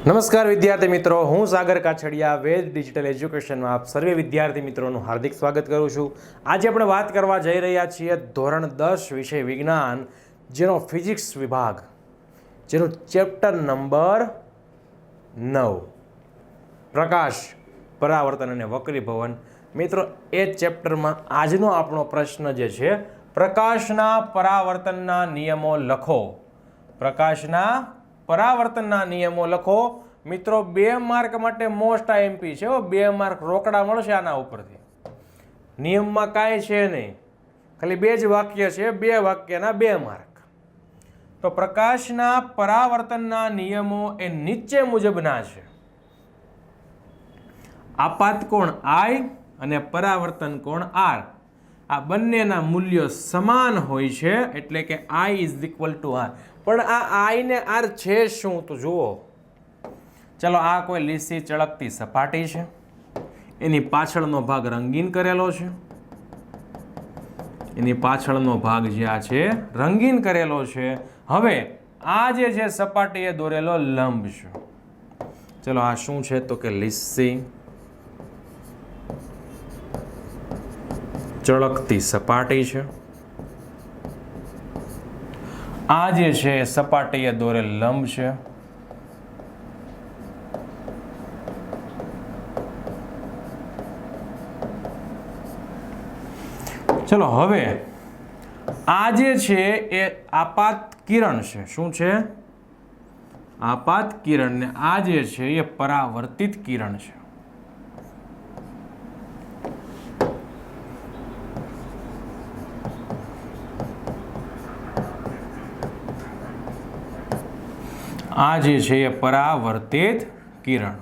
નમસ્કાર વિદ્યાર્થી મિત્રો, હું સાગર કાછડિયા, વેદ ડિજિટલ એજ્યુકેશનમાં આપ સર્વે વિદ્યાર્થી મિત્રોનું હાર્દિક સ્વાગત કરું છું. આજે આપણે વાત કરવા જઈ રહ્યા છીએ ધોરણ દસ વિષય વિજ્ઞાન, જેનો ફિઝિક્સ વિભાગ, જેનો ચેપ્ટર નંબર નવ, પ્રકાશ, પરાવર્તન અને વક્રીભવન મિત્રો, એ ચેપ્ટરમાં આજનો આપણો પ્રશ્ન જે છે, પ્રકાશના પરાવર્તનના નિયમો લખો. પ્રકાશના પરાવર્તનના નિયમો લખો. મિત્રો, બે માર્ક માટે મોસ્ટ આઈએમપી છે બે માર્ક રોકડા મળશે આના ઉપરથી. નિયમમાં કાંઈ છે નહીં. ખાલી બે જ વાક્ય છે, બે વાક્યના બે માર્ક. તો પ્રકાશના પરાવર્તનના નિયમો એ નીચે મુજબના છે. આપાત કોણ? આઈ અને પરાવર્તન કોણ? આર આ બંનેના મૂલ્યો સમાન હોય છે, એટલે કે I is equal to R પણ આ આઈ ને આર છે શું? તો જુઓ. ચલો, આ કોઈ લીસી, ચળકતી સપાટી છે. એની પાછળનો ભાગ રંગીન કરેલો છે. એની પાછળનો ભાગ જે આ છે, રંગીન કરેલો છે. હવે, આ જે છે સપાટીએ દોરેલો લંબ છે. ચલો, આ શું છે? તો કે લીસી. ચળકતી સપાટી છે. આ જે છે એ સપાટીએ દોરેલ લંબ છે. ચલો હવે આ જે છે એ આપાત કિરણ છે. શું છે? આપાત કિરણ ને આ જે છે એ પરાવર્તિત કિરણ છે. આ જે છે એ પરાવર્તિત કિરણ.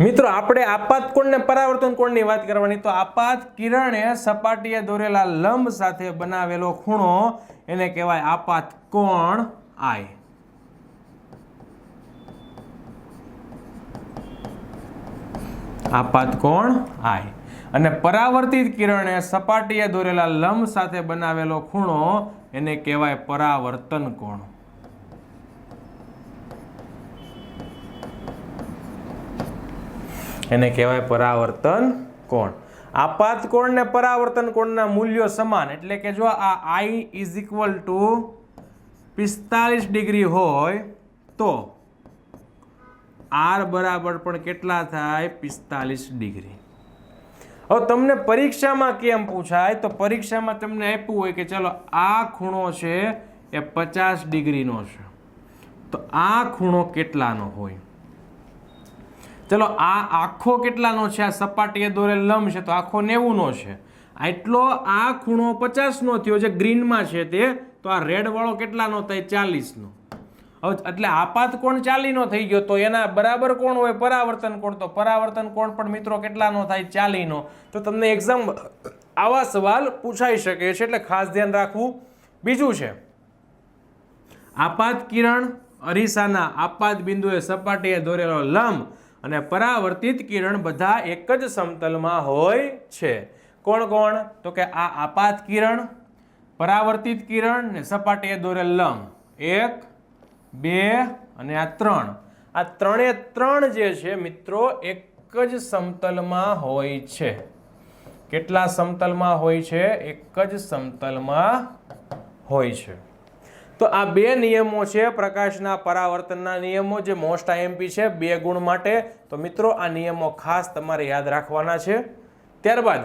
મિત્રો, આપણે આપાત કોણને પરાવર્તન કોણની વાત કરવાની, તો આપાત કિરણે સપાટીએ દોરેલા લંબ સાથે બનાવેલો ખૂણો, એને કહેવાય આપાત કોણ આય. આપાત કોણ આય. અને પરાવર્તિત કિરણે સપાટીએ દોરેલા લંબ સાથે બનાવેલો ખૂણો એને કહેવાય પરાવર્તન કોણ? એને કહેવાય પરાવર્તન કોણ? આપાત કોણ ને પરાવર્તન કોણના મૂલ્યો સમાન? એટલે કે જો આ આઈ ઇઝ ઇક્વલ ટુ પિસ્તાલીસ ડિગ્રી હોય તો આર બરાબર પણ કેટલા થાય? પિસ્તાલીસ ડિગ્રી. હવે તમને પરીક્ષામાં કેમ પૂછાય? તો પરીક્ષામાં તમને આપ્યું હોય કે ચલો આ ખૂણો છે એ પચાસ ડિગ્રીનો છે. તો આ ખૂણો કેટલાનો હોય? ચલો આ આખો કેટલાનો છે? આ સપાટીએ દોરેલ લંબ છે, તો આખો નેવુંનો છે. એટલો આ ખૂણો પચાસનો થયો જે ગ્રીનમાં છે તે, તો આ રેડવાળો કેટલાનો થાય? ચાલીસનો. હવે એટલે આપાત કોણ ચાલીનો થઈ ગયો તો એના બરાબર કોણ હોય? પરાવર્તન કોણ? તો પરાવર્તન કોણ પણ મિત્રો કેટલાનો થાય? ચાલીનો. તો તમને એક્ઝામ આવા સવાલ પૂછાઈ શકે છે, એટલે ખાસ ધ્યાન રાખવું. બીજું છે, આપાત કિરણ અરીસાના આપાત બિંદુએ સપાટીએ દોરેલો લંબ અને પરાવર્તિત કિરણ બધા એક જ સમતલમાં હોય છે. કોણ કોણ? તો કે આ આપાત કિરણ, પરાવર્તિત કિરણ ને સપાટીએ દોરેલ લંબ. એક બે અને આ ત્રણ. આ ત્રણે ત્રણ જે છે મિત્રો, એક જ સમતલમાં હોય છે. કેટલા સમતલમાં હોય છે? એક જ સમતલમાં હોય છે. તો આ બે નિયમો છે, પ્રકાશના પરાવર્તનના નિયમો જે મોસ્ટ આઈએમપી છે, બે ગુણ માટે. તો મિત્રો, આ નિયમો ખાસ તમારે યાદ રાખવાના છે. ત્યારબાદ,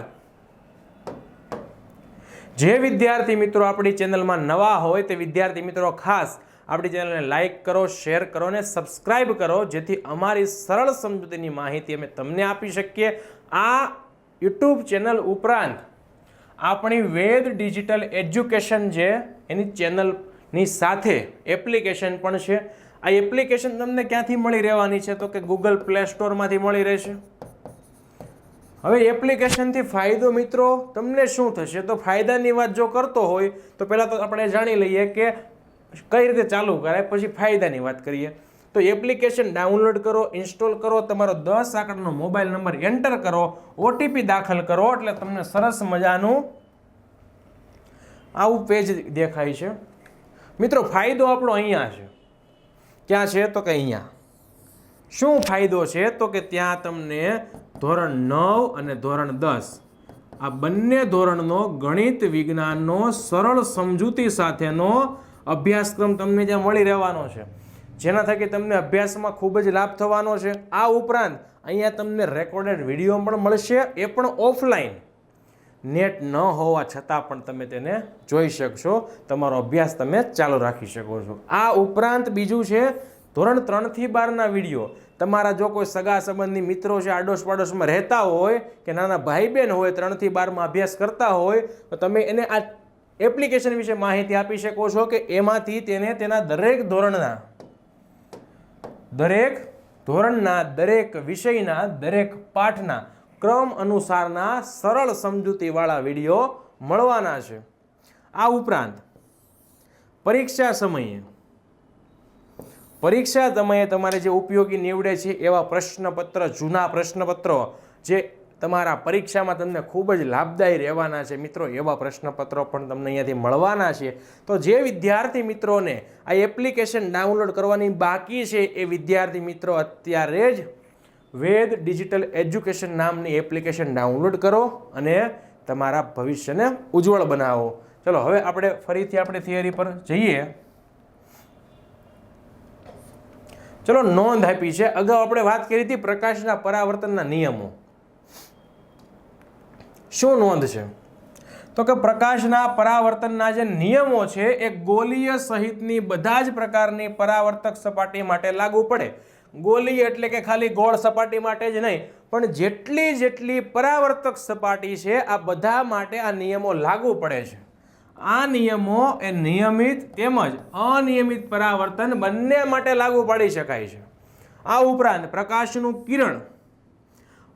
જે વિદ્યાર્થી મિત્રો આપણી ચેનલમાં નવા હોય તે વિદ્યાર્થી મિત્રો ખાસ આપણી ચેનલને લાઇક કરો, શેર કરો અને સબસ્ક્રાઈબ કરો, જેથી અમારી સરળ સમજૂતીની માહિતી અમે તમને આપી શકીએ. આ યુટ્યુબ ચેનલ ઉપરાંત આપણી વેદ ડિજિટલ એજ્યુકેશન જે એની ચેનલની સાથે એપ્લિકેશન પણ છે. આ એપ્લિકેશન તમને ક્યાંથી મળી રહેવાની છે? તો કે ગૂગલ પ્લે સ્ટોરમાંથી મળી રહેશે. હવે એપ્લિકેશનથી ફાયદો મિત્રો, તમને શું થશે? તો ફાયદાની વાત જો કરતો હોય, તો પહેલાં તો આપણે જાણી લઈએ કે કઈ રીતે ચાલુ કરાય? પછી ફાયદાની વાત કરીએ. તો એપ્લિકેશન ડાઉનલોડ કરો, ઇન્સ્ટોલ કરો, તમારો દસ આંકડાનો મોબાઈલ નંબર એન્ટર કરો, ઓટીપી દાખલ કરો, એટલે તમને સરસ મજાનું આવું પેજ દેખાય છે. મિત્રો, ફાયદો આપણો અહીંયા છે. ક્યાં છે? તો કે અહીંયા. શું ફાયદો છે? તો કે ત્યાં તમને ધોરણ નવ અને ધોરણ દસ, આ બંને ધોરણનો ગણિત વિજ્ઞાનનો સરળ સમજૂતી સાથેનો અભ્યાસક્રમ તમને ત્યાં મળી રહેવાનો છે. જેના થકી તમને અભ્યાસમાં ખૂબ જ લાભ થવાનો છે. આ ઉપરાંત અહીંયા તમને રેકોર્ડેડ વીડિયો પણ મળશે, એ પણ ઓફલાઈન નેટ ન હોવા છતાં પણ તમે તેને જોઈ શકશો. તમારો અભ્યાસ તમે ચાલુ રાખી શકો છો. આ ઉપરાંત બીજું છે, ધોરણ ત્રણથી બારના વીડિયો તમારા જો કોઈ સગા સંબંધી મિત્રો છે આડોશ પાડોશમાં રહેતા હોય કે નાના ભાઈ બહેન હોય ત્રણથી બારમાં અભ્યાસ કરતા હોય, તો તમે એને આ એપ્લિકેશન વિશે માહિતી આપી શકો છો કે એમાંથી તેને તેના દરેક ધોરણના દરેક ધોરણના, દરેક વિષયના, દરેક પાઠના ક્રમ અનુસારના સરળ સમજૂતીવાળા વીડિયો મળવાના છે. આ ઉપરાંત, પરીક્ષા સમયે પરીક્ષા સમયે તમારે જે ઉપયોગી નીવડે છે એવા પ્રશ્નપત્ર, જૂના પ્રશ્નપત્રો જે તમારા પરીક્ષામાં તમને ખૂબ જ લાભદાયી રહેવાના છે. મિત્રો, એવા પ્રશ્નપત્રો પણ તમને અહીંયાથી મળવાના છે. તો જે વિદ્યાર્થી મિત્રોને આ એપ્લિકેશન ડાઉનલોડ કરવાની બાકી છે, એ વિદ્યાર્થી મિત્રો, અત્યારે જ વેદ ડિજિટલ એજ્યુકેશન નામની એપ્લિકેશન ડાઉનલોડ કરો અને તમારા ભવિષ્યને ઉજ્જવળ બનાવો. ચલો, હવે આપણે ફરીથી આપણે થિયરી પર જઈએ. ચલો, નોંધ આપી છે. અગાઉ આપણે વાત કરી હતી પ્રકાશના પરાવર્તનના નિયમો. શું નોંધ છે? તો કે પ્રકાશના પરાવર્તનના જે નિયમો છે, એ ગોલીય સહિતની બધા જ પ્રકારની પરાવર્તક સપાટી માટે લાગુ પડે. ગોલીય એટલે કે ખાલી ગોળ સપાટી માટે જ નહીં, પણ જેટલી જેટલી પરાવર્તક સપાટી છે, આ બધા માટે આ નિયમો લાગુ પડે છે. આ નિયમો એ નિયમિત તેમજ અનિયમિત પરાવર્તન બંને માટે લાગુ પાડી શકાય છે. આ ઉપરાંત પ્રકાશનું કિરણ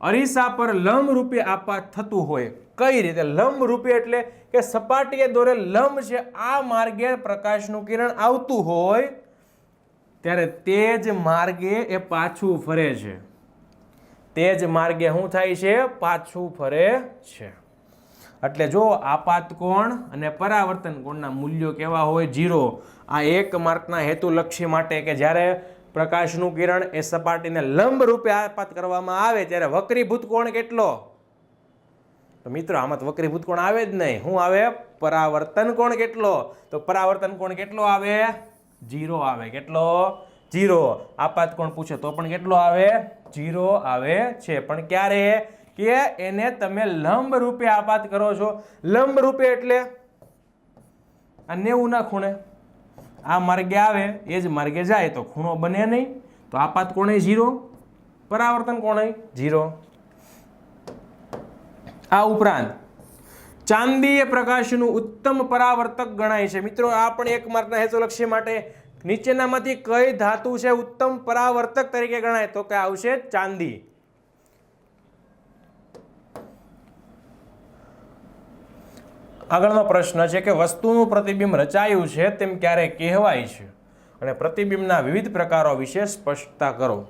અરીસા પર લંબ રૂપે આપાત થતું હોય. કઈ રીતે? લંબ રૂપે એટલે કે સપાટીએ દોરે લંબ છે આ માર્ગે પ્રકાશનું કિરણ આવતું હોય, ત્યારે તે જ માર્ગે એ પાછું ફરે છે. તે જ માર્ગે શું થાય છે? પાછું ફરે છે. એટલે જો આપાત કોણ અને પરાવર્તન કોણના મૂલ્યો કેવા હોય? જીરો આ એક માર્કના હેતુલક્ષી માટે કે જ્યારે પ્રકાશનું કિરણ એ સપાટીને લંબ રૂપે આપાત કરવામાં આવે ત્યારે વક્રીભૂત કોણ કેટલો? તો મિત્રો, આમાં તો વક્રીભૂત કોણ આવે જ નહીં. શું આવે? પરાવર્તન કોણ કેટલો? તો પરાવર્તન કોણ કેટલો આવે? જીરો આવે. કેટલો? જીરો આપાત કોણ પૂછે તો પણ કેટલો આવે? જીરો આવે છે. પણ ક્યારે? કે એને તમે લંબ રૂપે આપાત કરો છો. લંબ રૂપે એટલે? આ નેવું ના. ખૂણે આ માર્ગે આવે, એ જ માર્ગે જાય, તો ખૂણો બને નહીં, તો આપાત કોણે ઝીરો? પરાવર્તન કોણે? જીરો આ ઉપરાંત ચાંદીય પ્રકાશનું ઉત્તમ પરાવર્તક ગણાય છે. મિત્રો, આ પણ એક માર્કના હેતુલક્ષી માટે નીચેનામાંથી કઈ ધાતુ છે ઉત્તમ પરાવર્તક તરીકે ગણાય? તો કે આવશે ચાંદી. આગળનો પ્રશ્ન છે કે વસ્તુનું પ્રતિબિંબ રચાયું છે તેમ ક્યારે કહેવાય છે? અને પ્રતિબિંબના વિવિધ પ્રકારો વિશે સ્પષ્ટતા કરો.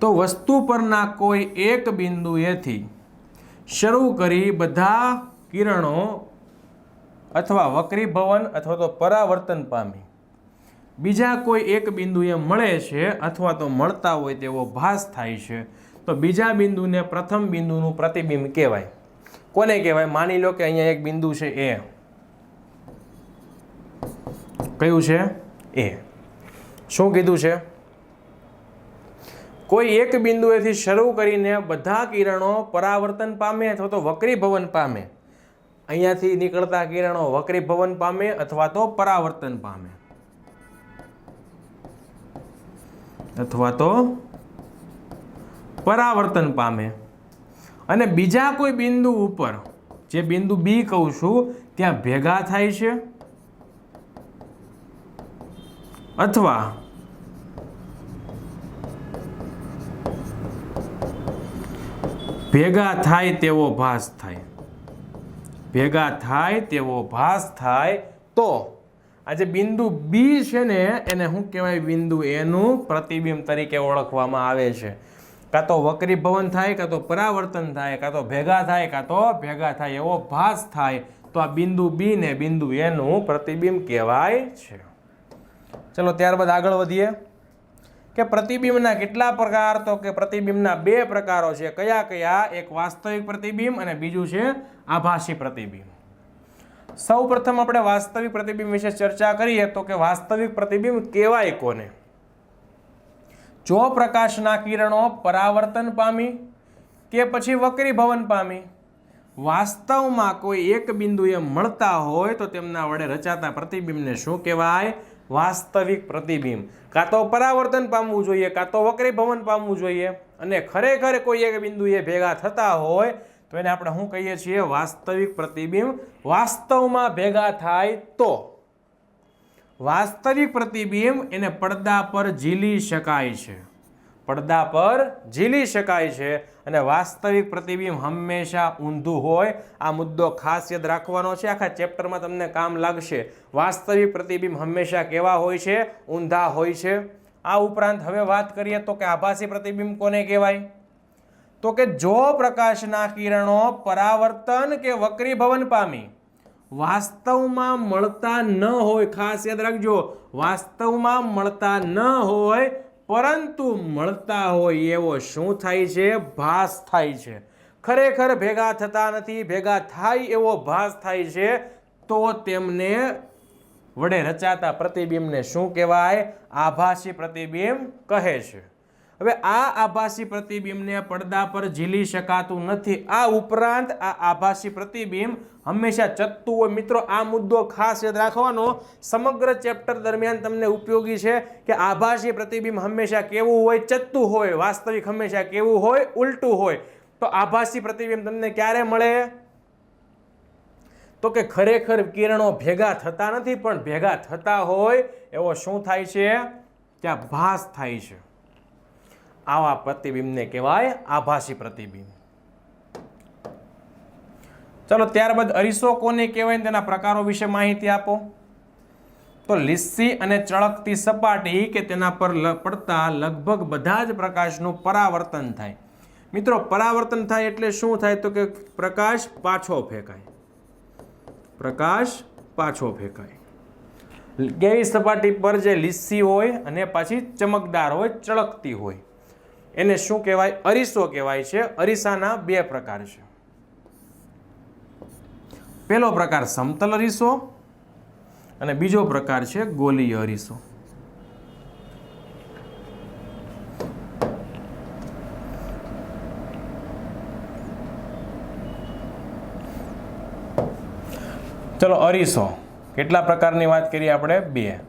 તો વસ્તુ પરના કોઈ એક બિંદુએથી શરૂ કરી બધા કિરણો અથવા વક્રીભવન અથવા તો પરાવર્તન પામી. બીજા કોઈ એક બિંદુએ મળે છે અથવા તો મળતા હોય તેવો ભાસ થાય છે. તો બીજા બિંદુને પ્રથમ બિંદુનું પ્રતિબિંબ કહેવાય. કોને કહેવાય? માની લો કે અહીંયા એક બિંદુ છે એ કયું છે? એ શું કીધું છે? કોઈ એક બિંદુએથી શરૂ કરીને બધા કિરણો પરાવર્તન પામે અથવા તો વક્રીભવન પામે. અહીંયાથી નીકળતા કિરણો વક્રીભવન પામે અથવા તો પરાવર્તન પામે. અથવા તો પરાવર્તન પામે. અને બીજા કોઈ બિંદુ ઉપર, જે બિંદુ બી કહું છું, ત્યાં ભેગા થાય છે? અથવા ભેગા થાય તેવો ભાસ થાય. ભેગા થાય તેવો ભાસ થાય તો આ જે બિંદુ બી છે ને, એને શું કહેવાય? બિંદુ એનું પ્રતિબિંબ તરીકે ઓળખવામાં આવે છે. કાં તો વક્રીભવન થાય, કાં તો પરાવર્તન થાય, કાં તો ભેગા થાય, કાં તો ભેગા થાય, એવો ભાસ થાય, તો આ બિંદુ બી ને બિંદુ એનું પ્રતિબિંબ કહેવાય છે. ચલો, ત્યારબાદ આગળ વધીએ. કે પ્રતિબિંબના કેટલા પ્રકાર? તો કે પ્રતિબિંબના બે પ્રકારો છે. કયા કયા? એક વાસ્તવિક પ્રતિબિંબ અને બીજું છે આભાસી પ્રતિબિંબ. સૌ પ્રથમ આપણે વાસ્તવિક પ્રતિબિંબ વિશે ચર્ચા કરીએ, તો કે વાસ્તવિક પ્રતિબિંબ કહેવાય કોને? જો પ્રકાશના કિરણો પરાવર્તન પામી કે પછી વક્રીભવન પામી, વાસ્તવમાં કોઈ એક બિંદુએ મળતા હોય તો તેમના વડે રચાતા પ્રતિબિંબને શું કહેવાય? વાસ્તવિક પ્રતિબિંબ. કાં તો પરાવર્તન પામવું જોઈએ, કાં તો વક્રીભવન પામવું જોઈએ અને ખરેખર કોઈ એક બિંદુએ ભેગા થતા હોય તો એને આપણે શું કહીએ છીએ? વાસ્તવિક પ્રતિબિંબ. વાસ્તવમાં ભેગા થાય તો. વાસ્તવિક પ્રતિબિંબ એને પડદા પર ઝીલી શકાય છે. પડદા પર ઝીલી શકાય છે અને વાસ્તવિક પ્રતિબિંબ હંમેશા ઊંધું હોય. આ મુદ્દો ખાસ યાદ રાખવાનો છે. આખા ચેપ્ટરમાં તમને કામ લાગશે. વાસ્તવિક પ્રતિબિંબ હંમેશા કેવા હોય છે? ઊંધા હોય છે. આ ઉપરાંત હવે વાત કરીએ તો કે આભાસી પ્રતિબિંબ કોને કહેવાય? તો કે જો પ્રકાશના કિરણો પરાવર્તન કે વક્રીભવન પામી વાસ્તવમાં મળતા ન હોય, ખાસ યાદ રાખજો, વાસ્તવમાં મળતા ન હોય, પરંતુ મળતા હોય એવો શું થાય છે? ભાસ થાય છે. ખરેખર ભેગા થતા નથી, ભેગા થાય એવો ભાસ થાય છે, તો તેમને વડે રચાતા પ્રતિબિંબને શું કહેવાય? આભાસી પ્રતિબિંબ કહે છે. હવે આ આભાસી પ્રતિબિંબને પડદા પર ઝીલી શકાતું નથી. આ ઉપરાંત આ આભાસી પ્રતિબિંબ હંમેશા ચત્તું હોય મિત્રો, આ મુદ્દો ખાસ યાદ રાખવાનો. સમગ્ર ચેપ્ટર દરમિયાન તમને ઉપયોગી છે કે આભાસી પ્રતિબિંબ હંમેશા કેવું હોય? ચત્તું હોય, વાસ્તવિક હંમેશા કેવું હોય, ઉલટું હોય. તો આભાસી પ્રતિબિંબ તમને ક્યારે મળે? તો કે ખરેખર કિરણો ભેગા થતા નથી, પણ ભેગા થતા હોય એવો શું થાય છે? ત્યાં ભાસ થાય છે. આવા પ્રતિબિંબને કહેવાય આભાસી પ્રતિબિંબ. ચલો, ત્યારબાદ અરીસો કોને કહેવાય તેના પ્રકારો વિશે માહિતી આપો. તો લીસી અને ચળકતી સપાટી કે તેના પર પડતા લગભગ બધા જ પ્રકાશનું પરાવર્તન થાય. મિત્રો, પરાવર્તન થાય એટલે શું થાય તો કે પ્રકાશ પાછો ફેંકાય. પ્રકાશ પાછો ફેંકાય. કેવી સપાટી પર જે લીસી હોય અને પાછી ચમકદાર હોય, ચળકતી હોય. એને શું કહેવાય? અરીસો કહેવાય છે. અરીસાના બે પ્રકાર છે. પહેલો પ્રકાર સમતલ અરીસો અને બીજો પ્રકાર છે ગોલીય અરીસો. ચલો, અરીસો. કેટલા પ્રકારની વાત કરીએ આપણે? બે.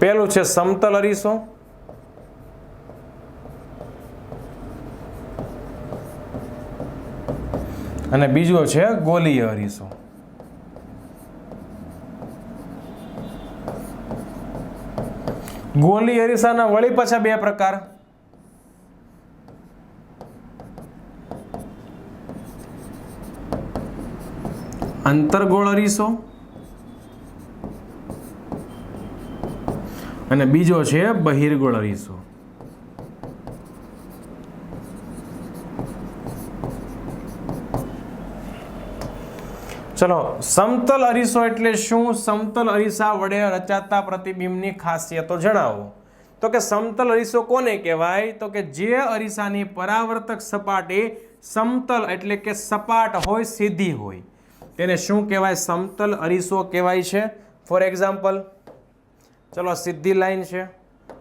પહેલું છે સમતલ અરીસો. અને બીજો છે ગોલીય અરીસો. ગોલી અરીસાના વળી પાછા બે પ્રકાર. અંતરગોળ અરીસો અને બીજો છે બહિર્ગોળ અરીસો ચલો, સમતલ અરીસો એટલે શું? સમતલ અરીસા વડે રચાતા પ્રતિબિંબની ખાસિયતો જણાવો. તો કે સમતલ અરીસો કોને કહેવાય? તો કે જે અરીસાની પરાવર્તક સપાટી સમતલ એટલે કે સપાટ હોય, સીધી હોય. તેને શું કહેવાય? સમતલ અરીસો કહેવાય છે. ફોર એક્ઝામ્પલ ચલો સીધી લાઈન છે.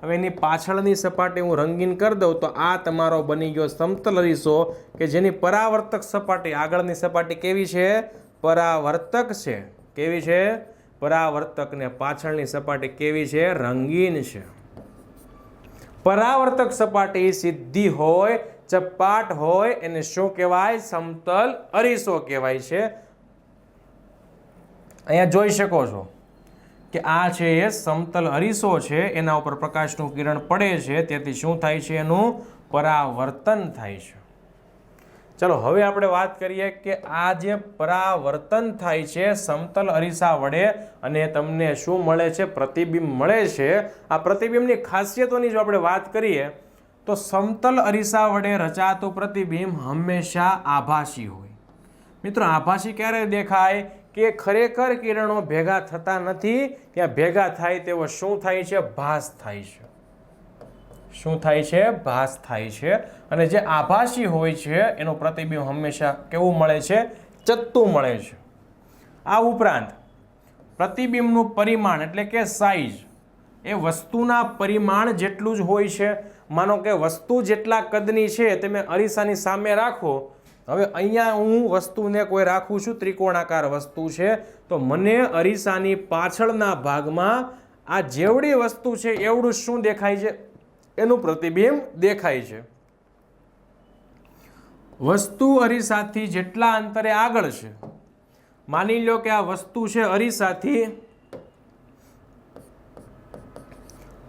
હવે એની પાછળની સપાટી હું રંગીન કરી દઉં તો આ તમારો બની ગયો સમતલ અરીસો કે જેની પરાવર્તક સપાટી, આગળની સપાટી કેવી છે? પરાવર્તક છે. કેવી છે? પરાવર્તક ને પાછળની સપાટી કેવી છે? રંગીન છે. પરાવર્તક સપાટી સીધી હોય ચપાટ હોય, એને શું કહેવાય? સમતલ અરીસો કહેવાય છે. અહીંયા જોઈ શકો છો. કે આ છે એ સમતલ અરીસો છે, એના ઉપર પ્રકાશનું કિરણ પડે છે, તેથી શું થાય છે એનું પરાવર્તન થાય છે. ચલો, હવે આપણે વાત કરીએ કે આ જે પરાવર્તન થાય છે સમતલ અરીસા વડે અને તમને શું મળે છે, પ્રતિબિંબ મળે છે, આ પ્રતિબિંબની ખાસિયતોની જો આપણે વાત કરીએ, તો સમતલ અરીસા વડે રચાતું પ્રતિબિંબ હંમેશા આભાસી હોય. મિત્રો, આભાસી ક્યારે દેખાય? કે ખરેખર કિરણો ભેગા થતા નથી, ત્યાં ભેગા થાય તેવો શું થાય છે? ભાસ થાય છે. શું થાય છે? ભાસ થાય છે. અને જે આભાસી હોય છે, એનું પ્રતિબિંબ હંમેશા કેવું મળે છે? ચત્તું મળે છે. આ ઉપરાંત, પ્રતિબિંબનું પરિમાણ એટલે કે સાઈઝ એ વસ્તુના પરિમાણ જેટલું જ હોય છે. માનો કે વસ્તુ જેટલા કદની છે તમે અરીસાની સામે રાખો હવે અહીંયા હું વસ્તુને કોઈ રાખું છું, ત્રિકોણાકાર વસ્તુ છે, તો મને અરીસાની પાછળના ભાગમાં આ જેવડી વસ્તુ છે, એવડું શું દેખાય છે? એનું પ્રતિબિંબ દેખાય છે. વસ્તુ અરીસાથી જેટલા અંતરે આગળ છે, માની લો કે આ વસ્તુ છે અરીસાથી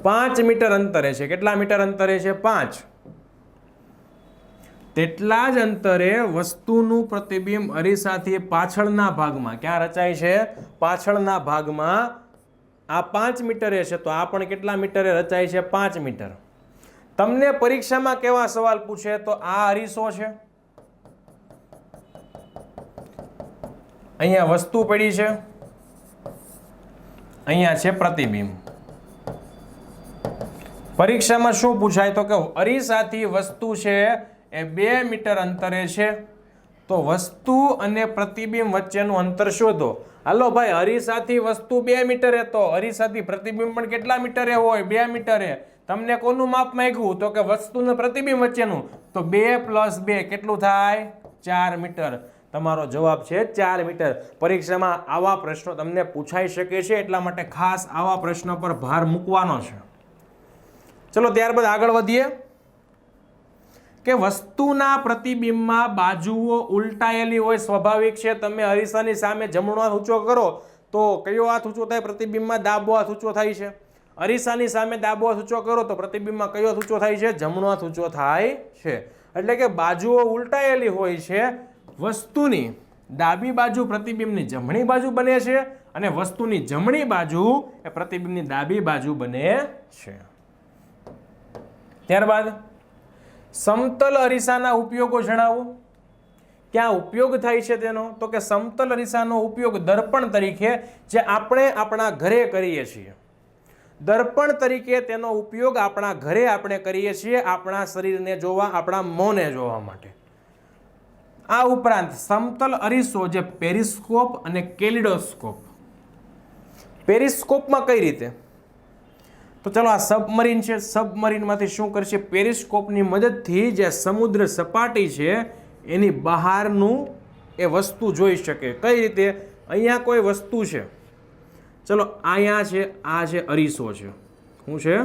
પાંચ મીટર અંતરે છે. કેટલા મીટર અંતરે છે? પાંચ. તેટલા જ અંતરે વસ્તુનું પ્રતિબિંબ અરીસાથી પાછળના ભાગમાં, ક્યાં રચાય છે? પાછળના ભાગમાં. આ પાંચ મીટરે છે, તો આ પણ કેટલા મીટરે રચાય છે? પાંચ મીટર. તમને પરીક્ષામાં કેવા સવાલ પૂછે, તો આ અરીસો છે. અહીંયા વસ્તુ પડી છે. અહીંયા છે પ્રતિબિંબ. પરીક્ષામાં શું પૂછાય? તો કે અરીસાથી વસ્તુ છે એ બે મીટર અંતરે છે. તો વસ્તુ અને પ્રતિબિંબ વચ્ચેનું અંતર શોધો. હાલો ભાઈ, અરીસાથી વસ્તુ બે મીટરે, તો અરીસાથી પ્રતિબિંબ પણ કેટલા મીટરે હોય? બે મીટરે. તમને કોનું માપ માંગ્યું? તો કે વસ્તુ પ્રતિબિંબ વચ્ચેનું. તો બે પ્લસ બે કેટલું થાય? ચાર મીટર. તમારો જવાબ છે ચાર મીટર. પરીક્ષામાં આવા પ્રશ્નો તમને પૂછાઈ શકે છે, એટલા માટે ખાસ આવા પ્રશ્નો પર ભાર મૂકવાનો છે. ચલો, ત્યારબાદ આગળ વધીએ. કે વસ્તુના પ્રતિબિંબમાં બાજુઓ ઉલટાયેલી હોય, સ્વાભાવિક છે. તમે અરીસાની સામે જમણો હાથ ઊંચો કરો તો કયો હાથ ઊંચો થાય? પ્રતિબિંબમાં ડાબો હાથ ઊંચો થાય છે. અરીસાની સામે ડાબો હાથ ઊંચો કરો તો પ્રતિબિંબમાં કયો હાથ ઊંચો થાય છે? જમણો હાથ ઊંચો થાય છે. એટલે કે બાજુઓ ઉલટાયેલી હોય છે. વસ્તુની ડાબી બાજુ પ્રતિબિંબની જમણી બાજુ બને છે અને વસ્તુની જમણી બાજુ એ પ્રતિબિંબની ડાબી બાજુ બને છે. ત્યારબાદ સમતલ અરીસાના ઉપયોગો જણાવો. ક્યાં ઉપયોગ થાય છે તેનો? તો કે સમતલ અરીસાનો ઉપયોગ દર્પણ તરીકે જે આપણે આપણા ઘરે કરીએ છીએ. દર્પણ તરીકે તેનો ઉપયોગ આપણા ઘરે આપણે કરીએ છીએ આપણા શરીરને જોવા, આપણા મોંને જોવા માટે. આ ઉપરાંત સમતલ અરીસો જે પેરિસ્કોપ અને કેલિડોસ્કોપ. પેરિસ્કોપમાં કઈ રીતે? તો ચાલો આ સબમરીન છે. સબમરીનમાંથી શું કરશે? પેરિસ્કોપની મદદથી જે સમુદ્ર સપાટી છે, એની બહારનું એ વસ્તુ જોઈ શકે. કઈ રીતે? અહીંયા કોઈ વસ્તુ છે. ચલો, અહીંયા છે, આ છે અરીસો છે. શું છે?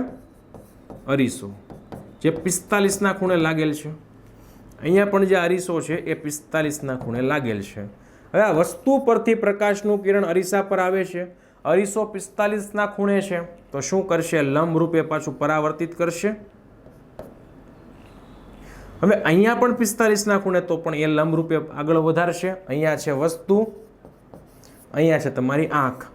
અરીસો. જે પિસ્તાલીસના ખૂણે લાગેલ છે. અહીંયા પણ જે અરીસો છે, એ પિસ્તાલીસના ખૂણે લાગેલ છે. હવે આ વસ્તુ પરથી પ્રકાશનું કિરણ અરીસા પર આવે છે. અરીસો પિસ્તાલીસના ખૂણે છે. તો શું કરશે? લંબ રૂપે પાછું પરાવર્તિત કરશે. હવે અહીંયા પણ પિસ્તાલીસના ખૂણે, તો પણ એ લંબ રૂપે આગળ વધારશે. અહીંયા છે વસ્તુ. અહીંયા છે તમારી આંખ.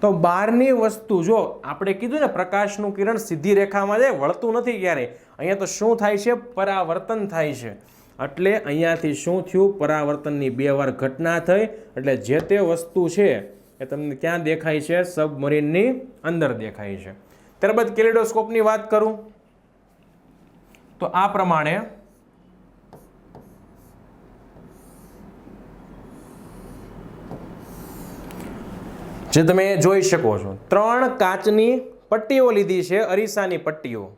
તો બહારની વસ્તુ, જો આપણે કીધું ને, પ્રકાશનું કિરણ સીધી રેખામાં જાય, વળતું નથી ક્યારેય અહીંયા તો શું થાય છે? પરાવર્તન થાય છે. એટલે અહીંયાથી શું થયું? પરાવર્તનની બે વાર ઘટના થઈ. એટલે જે તે વસ્તુ છે એ તમને ક્યાં દેખાય છે? સબમરીનની અંદર દેખાય છે. ત્યારબાદ કેલિડોસ્કોપની વાત કરું. તો આ પ્રમાણે જે તમે જોઈ શકો છો, ત્રણ કાચની પટ્ટીઓ લીધી છે, અરીસાની પટ્ટીઓ.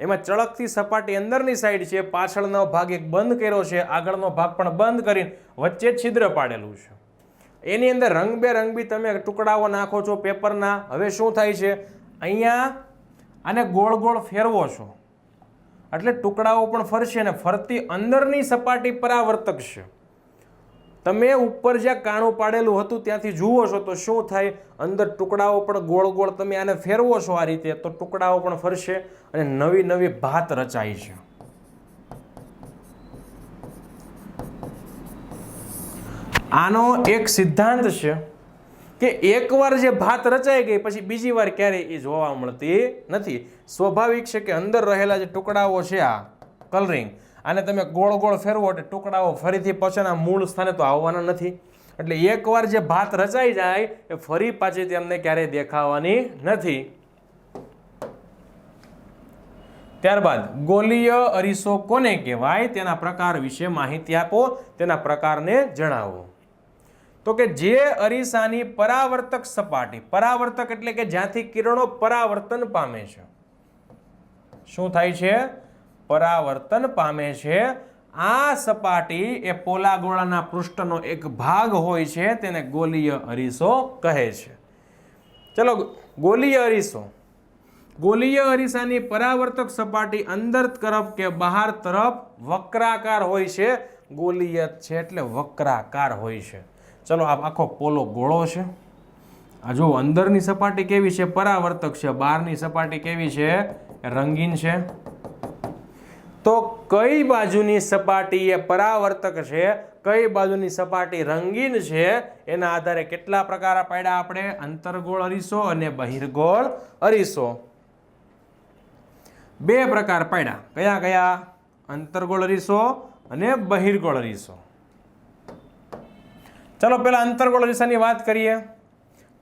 એમાં ચળકતી સપાટી અંદરની સાઈડ છે, પાછળનો ભાગ એક બંધ કર્યો છે, આગળનો ભાગ પણ બંધ કરીને વચ્ચે છિદ્ર પાડેલું છે. એની અંદર રંગબેરંગી તમે ટુકડાઓ નાખો છો પેપરના. હવે શું થાય છે? અહીંયા આને ગોળ ગોળ ફેરવો છો. એટલે ટુકડાઓ પણ ફરશે અને ફરતી અંદરની સપાટી પરાવર્તક છે. તમે ઉપર જ્યાં કાણું પાડેલું હતું ત્યાંથી જુઓ છો તો શું થાય? અંદર ટુકડાઓ પણ ગોળ ગોળ તમે આને ફેરવો છો આ રીતે. તો ટુકડાઓ પણ ફરશે અને નવી નવી ભાત રચાય છે. આનો એક સિદ્ધાંત છે કે એકવાર જે ભાત રચાઈ ગઈ, પછી બીજી વાર ક્યારેય એ જોવા મળતી નથી. સ્વાભાવિક છે કે અંદર રહેલા જે ટુકડાઓ છે આ કલરિંગ, આને તમે ગોળ ગોળ ફેરવો એટલે ટુકડાઓ ફરીથી પાછાના મૂળ સ્થાને તો આવવાના નથી. એટલે એકવાર જે ભાત રચાઈ જાય, એ ફરી પાછી તેમને ક્યારેય દેખાવાની નથી. ત્યારબાદ, ગોલીય અરીસો કોને કહેવાય? તેના પ્રકાર વિશે માહિતી આપો, તેના પ્રકારને જણાવો. તો કે જે અરીસાની પરાવર્તક સપાટી, પરાવર્તક એટલે કે જ્યાંથી કિરણો પરાવર્તન પામે છે. શું થાય છે? પરાવર્તન પામે છે. આ સપાટી એ પોલા ગોળાના પૃષ્ઠનો એક ભાગ હોય છે, તેને ગોલીય અરીસો કહે છે. ચલો, ગોલીય અરીસો. ગોલીય અરીસાની પરાવર્તક સપાટી અંદર તરફ કે બહાર તરફ વક્રાકાર હોય છે. ગોલીય છે એટલે વક્રાકાર હોય છે. ચલો આ આખો પોલો ગોળો છે. આ જો અંદરની સપાટી કેવી છે? પરાવર્તક છે. બહારની સપાટી કેવી છે? રંગીન છે. તો કઈ બાજુની સપાટી એ પરાવર્તક છે? કઈ બાજુની સપાટી રંગીન છે? એના આધારે કેટલા પ્રકાર પાડ્યા આપણે? અંતરગોળ અરીસો અને બહિર્ગોળ અરીસો. બે પ્રકાર પાડ્યા. કયા કયા? અંતરગોળ અરીસો અને બહિર્ગોળ અરીસો. ચલો પહેલા અંતર્ગોળ અરીસાની વાત કરીએ.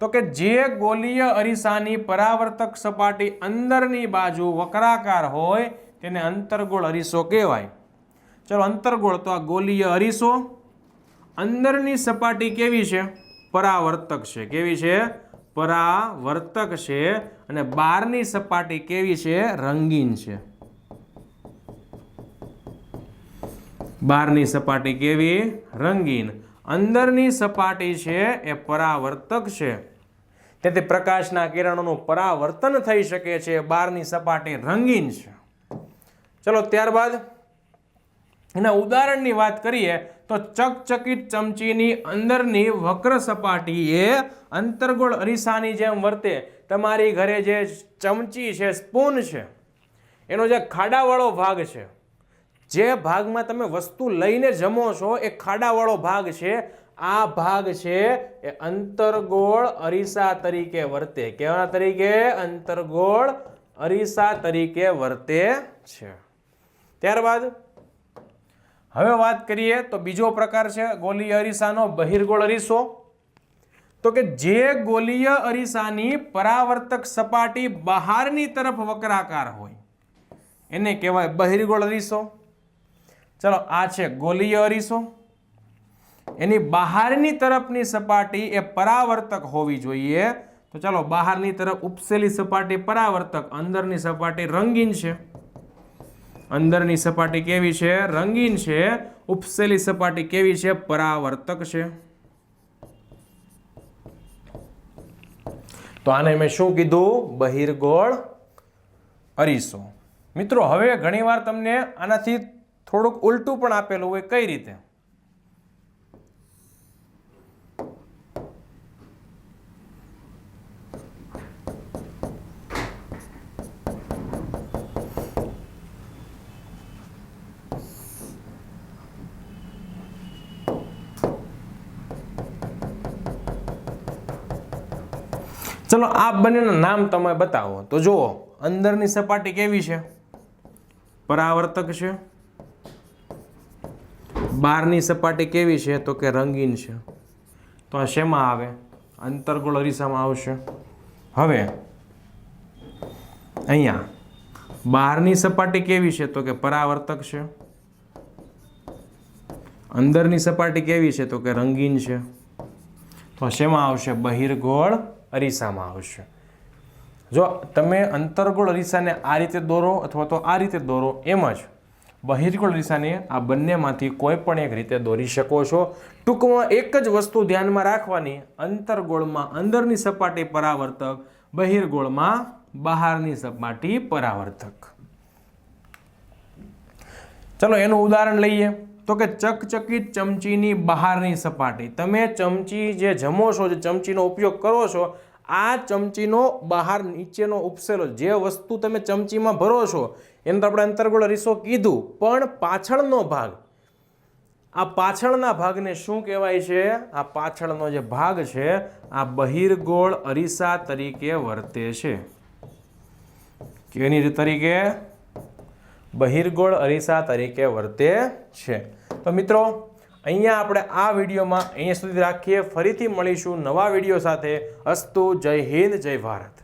તો કે જે ગોલીય અરીસાની પરાવર્તક સપાટી અંદરની બાજુ વક્રાકાર હોય, તેને અંતર્ગોળ અરીસો કહેવાય. ચલો અંતર્ગોળ તો આ ગોલીય અરીસો. અંદરની સપાટી કેવી છે? પરાવર્તક છે. કેવી છે? પરાવર્તક છે. અને બહારની સપાટી કેવી છે? રંગીન છે. બહારની સપાટી કેવી? રંગીન. અંદરની સપાટી છે એ પરાવર્તક છે. તેથી પ્રકાશના કિરણોનું પરાવર્તન થઈ શકે છે બહારની સપાટી રંગીન છે. ચલો ત્યારબાદ એના ઉદાહરણની વાત કરીએ, તો ચકચકિત ચમચીની અંદરની વક્ર સપાટી એ અંતર્ગોળ અરીસાની જેમ વર્તે. તમારી ઘરે જે ચમચી છે, સ્પૂન છે, એનો જે ખાડાવાળો ભાગ છે જે ભાગમાં તમે વસ્તુ લઈને જમો છો, એ ખાડાવાળો ભાગ છે. આ ભાગ છે એ અંતરગોળ અરીસા તરીકે વર્તે. કેવા તરીકે? અંતરગોળ અરીસા તરીકે વર્તે છે. ત્યારબાદ હવે વાત કરીએ તો બીજો પ્રકાર છે ગોલીય અરીસાનો, બહિર્ગોળ અરીસો. તો કે જે ગોલીય અરીસાની પરાવર્તક સપાટી બહારની તરફ વક્રાકાર હોય. એને કહેવાય બહિર્ગોળ અરીસો. ચલો, આ છે ગોલીય અરીસો. એની બહારની તરફની સપાટી એ પરાવર્તક હોવી જોઈએ. તો ચાલો, બહારની તરફ ઉપસેલી સપાટી પરાવર્તક, અંદરની સપાટી રંગીન છે. અંદરની સપાટી કેવી છે? રંગીન છે. ઉપસેલી સપાટી કેવી છે? પરાવર્તક છે. તો આને મેં શું કીધું? બહિર્ગોળ અરીસો. મિત્રો, હવે ઘણીવાર તમને આનાથી થોડુંક ઉલટું પણ આપેલું હોય કઈ રીતે? ચલો, આ બંનેના નામ તમે બતાવો. તો જુઓ, અંદરની સપાટી કેવી છે? પરાવર્તક છે. બહારની સપાટી કેવી છે તો કે રંગીન છે? તો આ શેમાં આવે? અંતર્ગોળ અરીસામાં આવશે. હવે, અહીંયા બહારની સપાટી કેવી છે તો કે પરાવર્તક છે? અંદરની સપાટી કેવી છે તો કે રંગીન છે? તો શેમાં આવશે? બહિર્ગોળ અરીસામાં આવશે. જો તમે અંતર્ગોળ અરીસાને આ રીતે દોરો અથવા તો આ રીતે દોરો, એમ જ. બહિર્ગોળ રિસાને આ બંનેમાંથી કોઈ પણ એક રીતે દોરી શકો છો. ટૂંકમાં એક જ વસ્તુ ધ્યાનમાં રાખવાની, અંતરગોળમાં અંદરની સપાટી પરાવર્તક, બહિર્ગોળમાં બહારની સપાટી પરાવર્તક. ચલો એનું ઉદાહરણ લઈએ. તો કે ચકચકિત ચમચીની બહારની સપાટી. તમે ચમચી જે જમો છો, જે ચમચીનો ઉપયોગ કરો છો, આ ચમચીનો બહાર નીચેનો ઉપસેલો જે વસ્તુ તમે ચમચીમાં ભરો છો એને તો આપણે અંતર્ગોળ અરીસો કીધું, પણ પાછળનો ભાગ. આ પાછળના ભાગને શું કહેવાય છે? આ પાછળનો જે ભાગ છે, આ બહિર્ગોળ અરીસા તરીકે વર્તે છે. કેની તરીકે? બહિર્ગોળ અરીસા તરીકે વર્તે છે. તો મિત્રો, અહીંયા આપણે આ વિડીયોમાં અહીંયા સુધી રાખીએ. ફરીથી મળીશું નવા વીડિયો સાથે. અસ્તુ, જય હિન્દ, જય ભારત.